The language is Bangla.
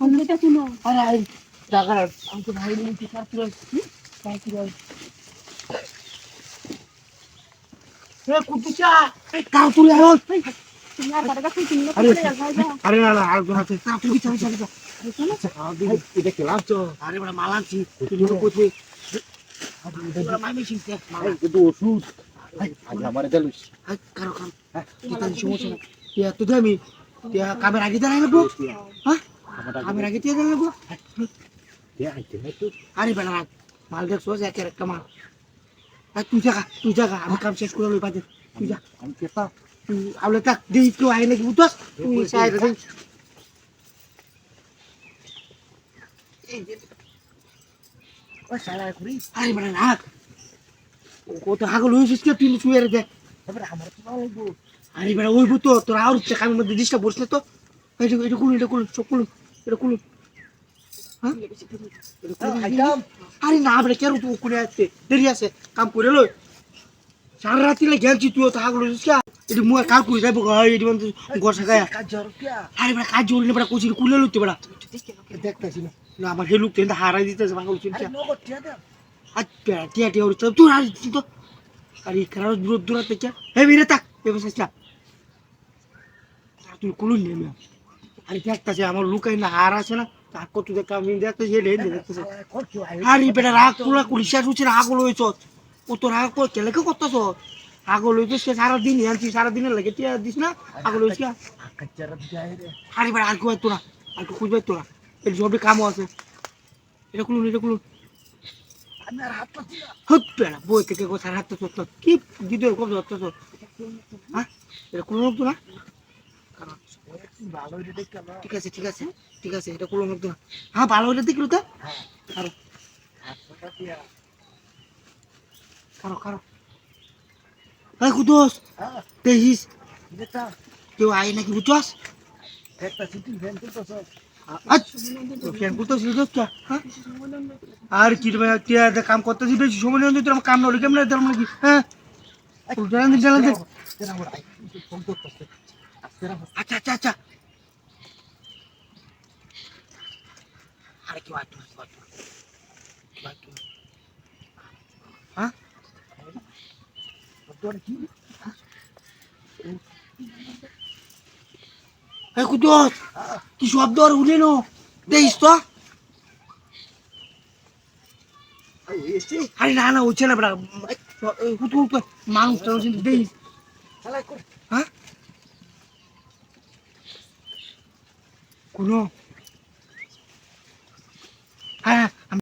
এটা শুনো আরে আরে টাকা আমি তো ভাই নিয়ে কার পুরো পুরো আলো তুমি আর না না আর গোনা আছে। কার পুরো চাই চাই শোনো এটা কি তো। আরে বড় মালানছি তুই মালা কিন্তু ওষুধ। আমার দেলুস কারও কাম kita di semua sana ya tuh dami beneran mal dek so saya kira kemal ah tuh jaga tuh jaga abi kam ses kulo lepas tuh jaga আমি kita aku letak di itu air lagi putus tuh saya ada ওই শালা করি hari beneran kau tuh aku lu sih tuh lu suara deh এবারে আমার তো ভালো লাগবো আরে বেড়া ওই তো তোর আর কামের মধ্যে ডিস্টার্ব করছিস তো এটা এটা এটা খুলুন চোখ খুলুন এটা খুলুন হ্যাঁ? আরে না বেড়া কেন তুই ওখানে আসছে? দেরি আছে, কাম করে লই সারা রাত্রি লে গেলছি তুই তো হাগলো এটা মুয়ে কাল করে যাব এটি মানে গসা গায়া। আরে বেড়া কাজ জোরে বেড়া কোচির কুলে লইতে বেড়া দেখতাছি না। না, আমার হে লোক তেন হারাই দিতেছে, পাগল চিন্তা আরে টিয়া টিয়া ওর তুই আর তো আরে খারাপ দূর দূর থেকে হে বিরে তাক ব্যবস্থা তুই কুলুন নেমে আরে দেখতাছে আমার লুকাই না হার আছে না? তার কত দেখা আমি দেখতেছি বেটা রাগ কুলিশা রাগ লইছ ও তো রাগ কই কেলে কে করতেছ? আগ লইছ সে সারা দিন আনছি সারা লাগে টিয়া দিস না আগ লইছ কাচ্চারা যায় রে আরে বেটা আর তোরা আর খুঁজবে তোরা এর সবই কামও আছে। এটা কুলুন এটা কুলুন আমি আর হাত পাচ্ছি না। হত বেড়া বই থেকে কি গিদর কত হ্যাঁ? এটা কুলুন তো না। ওই একটু ভালো হইলে দেখতে ঠিক আছে ঠিক আছে ঠিক আছে এটা হ্যাঁ ভালো দেখল তো কারও কারও কারও কুদোস দেখিস। কেউ আয় নাকি বুঝছস? একটা সিটি ফ্যান করতেছ ফ্যান করতেছিস তো কে হ্যাঁ। আর কি কাম করতেছিস বেশি সময় তোর কাম না কেমন নাকি? হ্যাঁ। আচ্ছা আচ্ছা আচ্ছা। আরে কি বাত কি বাত কি হ্যাঁ? তোর কি? এই কুদোস কি নো দেখিস তো। আরে না না হচ্ছে না বেটা। হুতু হুতু culo.